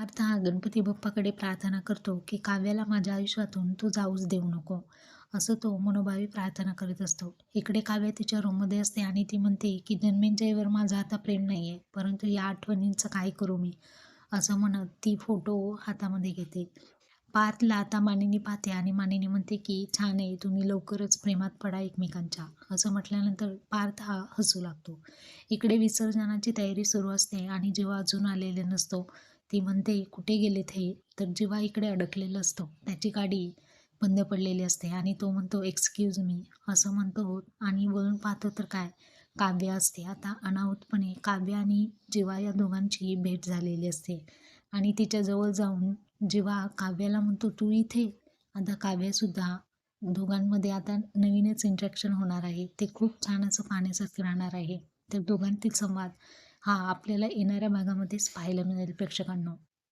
अर्थ हा गणपती बाप्पाकडे प्रार्थना करतो की काव्याला माझ्या आयुष्यातून तू जाऊच देऊ नको. असं तो मनोभावी प्रार्थना करत असतो. इकडे काव्या तिच्या रूममध्ये असते आणि ती म्हणते की जन्मेंजयवर माझं आता प्रेम नाही आहे परंतु या आठवणींचं काय करू मी? असं म्हणत ती फोटो हातामध्ये घेते. पार्थला आता मानिनी पाहते आणि मानिनी म्हणते की छान आहे तुम्ही लवकरच प्रेमात पडा एकमेकांच्या. असं म्हटल्यानंतर पार्थ हा हसू लागतो. इकडे विसर्जनाची तयारी सुरू असते आणि जेव्हा अजून आलेले नसतो ती म्हणते कुठे गेलेत हे? तर जेव्हा इकडे अडकलेलं असतो. त्याची गाडी बंद पडलेली असते आणि तो म्हणतो एक्सक्यूज मी असं म्हणतो आणि वळून पाहतो तर काय? काव्य असते. आता अनाहूतपणे काव्य आणि जेव्हा या दोघांची भेट झालेली असते. आणि तिच्याजवळ जाऊन जेव्हा काव्याला म्हणतो तू इथे? आता काव्यसुद्धा दोघांमध्ये आता नवीनच इंट्रॅक्शन होणार आहे. ते खूप छान असं पाहण्यासारखं राहणार आहे. तर दोघांतील संवाद हा आपल्याला येणाऱ्या भागामध्येच पाहायला मिळेल प्रेक्षकांना.